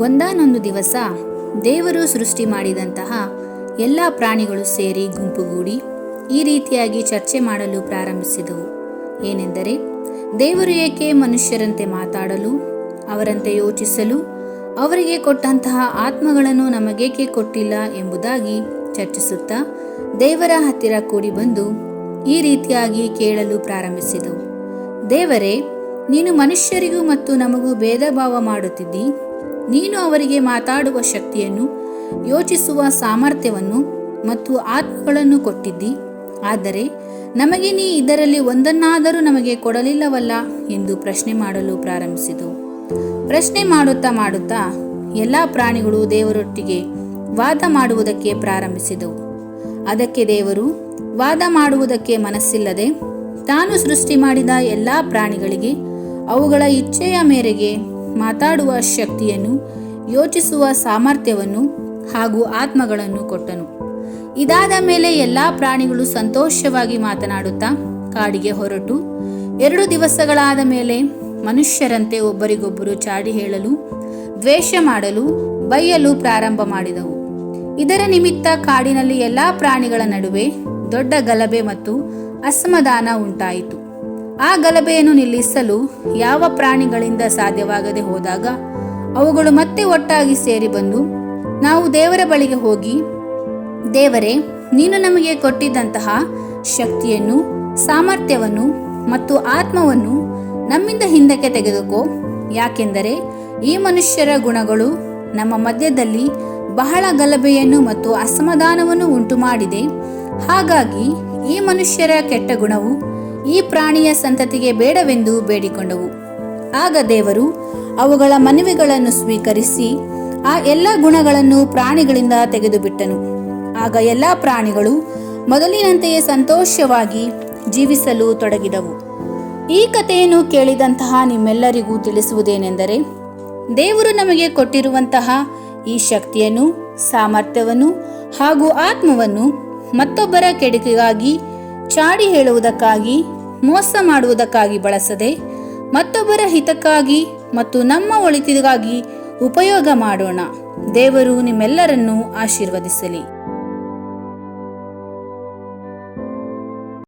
ಒಂದಾನೊಂದು ದಿವಸ ದೇವರು ಸೃಷ್ಟಿ ಮಾಡಿದಂತಹ ಎಲ್ಲ ಪ್ರಾಣಿಗಳು ಸೇರಿ ಗುಂಪುಗೂಡಿ ಈ ರೀತಿಯಾಗಿ ಚರ್ಚೆ ಮಾಡಲು ಪ್ರಾರಂಭಿಸಿದವು. ಏನೆಂದರೆ, ದೇವರು ಏಕೆ ಮನುಷ್ಯರಂತೆ ಮಾತಾಡಲು, ಅವರಂತೆ ಯೋಚಿಸಲು, ಅವರಿಗೆ ಕೊಟ್ಟಂತಹ ಆತ್ಮಗಳನ್ನು ನಮಗೇಕೆ ಕೊಟ್ಟಿಲ್ಲ ಎಂಬುದಾಗಿ ಚರ್ಚಿಸುತ್ತಾ ದೇವರ ಹತ್ತಿರ ಕೂಡಿ ಬಂದು ಈ ರೀತಿಯಾಗಿ ಕೇಳಲು ಪ್ರಾರಂಭಿಸಿದವು. ದೇವರೇ, ನೀನು ಮನುಷ್ಯರಿಗೂ ಮತ್ತು ನಮಗೂ ಭೇದ ಭಾವ ಮಾಡುತ್ತಿದ್ದಿ ನೀನು ಅವರಿಗೆ ಮಾತಾಡುವ ಶಕ್ತಿಯನ್ನು, ಯೋಚಿಸುವ ಸಾಮರ್ಥ್ಯವನ್ನು ಮತ್ತು ಆತ್ಮಗಳನ್ನು ಕೊಟ್ಟಿದ್ದಿ. ಆದರೆ ನಮಗೆ ನೀ ಇದರಲ್ಲಿ ಒಂದನ್ನಾದರೂ ನಮಗೆ ಕೊಡಲಿಲ್ಲವಲ್ಲ ಎಂದು ಪ್ರಶ್ನೆ ಮಾಡಲು ಪ್ರಾರಂಭಿಸಿತು ಪ್ರಶ್ನೆ ಮಾಡುತ್ತಾ ಮಾಡುತ್ತಾ ಎಲ್ಲ ಪ್ರಾಣಿಗಳು ದೇವರೊಟ್ಟಿಗೆ ವಾದ ಮಾಡುವುದಕ್ಕೆ ಪ್ರಾರಂಭಿಸಿದವು. ಅದಕ್ಕೆ ದೇವರು ವಾದ ಮಾಡುವುದಕ್ಕೆ ಮನಸ್ಸಿಲ್ಲದೆ ತಾನು ಸೃಷ್ಟಿ ಮಾಡಿದ ಎಲ್ಲ ಪ್ರಾಣಿಗಳಿಗೆ ಅವುಗಳ ಇಚ್ಛೆಯ ಮೇರೆಗೆ ಮಾತಾಡುವ ಶಕ್ತಿಯನ್ನು, ಯೋಚಿಸುವ ಸಾಮರ್ಥ್ಯವನ್ನು ಹಾಗೂ ಆತ್ಮಗಳನ್ನು ಕೊಟ್ಟನು. ಇದಾದ ಮೇಲೆ ಎಲ್ಲ ಪ್ರಾಣಿಗಳು ಸಂತೋಷವಾಗಿ ಮಾತನಾಡುತ್ತಾ ಕಾಡಿಗೆ ಹೊರಟು. ಎರಡು ದಿವಸಗಳಾದ ಮೇಲೆ ಮನುಷ್ಯರಂತೆ ಒಬ್ಬರಿಗೊಬ್ಬರು ಚಾಡಿ ಹೇಳಲು, ದ್ವೇಷ ಮಾಡಲು, ಬೈಯಲು ಪ್ರಾರಂಭ ಮಾಡಿದವು. ಇದರ ನಿಮಿತ್ತ ಕಾಡಿನಲ್ಲಿ ಎಲ್ಲ ಪ್ರಾಣಿಗಳ ನಡುವೆ ದೊಡ್ಡ ಗಲಭೆ ಮತ್ತು ಅಸಮಾಧಾನ ಉಂಟಾಯಿತು. ಆ ಗಲಭೆಯನ್ನು ನಿಲ್ಲಿಸಲು ಯಾವ ಪ್ರಾಣಿಗಳಿಂದ ಸಾಧ್ಯವಾಗದೆ ಹೋದಾಗ ಅವುಗಳು ಮತ್ತೆ ಒಟ್ಟಾಗಿ ಸೇರಿ ಬಂದು, ನಾವು ದೇವರ ಬಳಿಗೆ ಹೋಗಿ, ದೇವರೇ, ನೀನು ನಮಗೆ ಕೊಟ್ಟಿದ್ದಂತಹ ಶಕ್ತಿಯನ್ನು, ಸಾಮರ್ಥ್ಯವನ್ನು ಮತ್ತು ಆತ್ಮವನ್ನು ನಮ್ಮಿಂದ ಹಿಂದಕ್ಕೆ ತೆಗೆದುಕೋ. ಯಾಕೆಂದರೆ ಈ ಮನುಷ್ಯರ ಗುಣಗಳು ನಮ್ಮ ಮಧ್ಯದಲ್ಲಿ ಬಹಳ ಗಲಭೆಯನ್ನು ಮತ್ತು ಅಸಮಾಧಾನವನ್ನು ಉಂಟು ಮಾಡಿದೆ ಹಾಗಾಗಿ ಈ ಮನುಷ್ಯರ ಕೆಟ್ಟ ಗುಣವು ಈ ಪ್ರಾಣಿಯ ಸಂತತಿಗೆ ಬೇಡವೆಂದು ಬೇಡಿಕೊಂಡವು. ಆಗ ದೇವರು ಅವುಗಳ ಮನವಿಗಳನ್ನು ಸ್ವೀಕರಿಸಿ ಆ ಎಲ್ಲ ಗುಣಗಳನ್ನು ಪ್ರಾಣಿಗಳಿಂದ ತೆಗೆದುಬಿಟ್ಟನು. ಆಗ ಎಲ್ಲ ಪ್ರಾಣಿಗಳು ಮೊದಲಿನಂತೆಯೇ ಸಂತೋಷವಾಗಿ ಜೀವಿಸಲು ತೊಡಗಿದವು. ಈ ಕಥೆಯನ್ನು ಕೇಳಿದಂತಹ ನಿಮ್ಮೆಲ್ಲರಿಗೂ ತಿಳಿಸುವುದೇನೆಂದರೆ, ದೇವರು ನಮಗೆ ಕೊಟ್ಟಿರುವಂತಹ ಈ ಶಕ್ತಿಯನ್ನು, ಸಾಮರ್ಥ್ಯವನ್ನು ಹಾಗೂ ಆತ್ಮವನ್ನು ಮತ್ತೊಬ್ಬರ ಕೆಡುಕಿಗಾಗಿ ಚಾಡಿ ಹೇಳುವುದಕ್ಕಾಗಿ ಮೋಸ ಮಾಡುವುದಕ್ಕಾಗಿ ಬಳಸದೆ ಮತ್ತೊಬ್ಬರ ಹಿತಕ್ಕಾಗಿ ಮತ್ತು ನಮ್ಮ ಒಳಿತಿಗಾಗಿ ಉಪಯೋಗ ಮಾಡೋಣ. ದೇವರು ನಿಮ್ಮೆಲ್ಲರನ್ನೂ ಆಶೀರ್ವದಿಸಲಿ.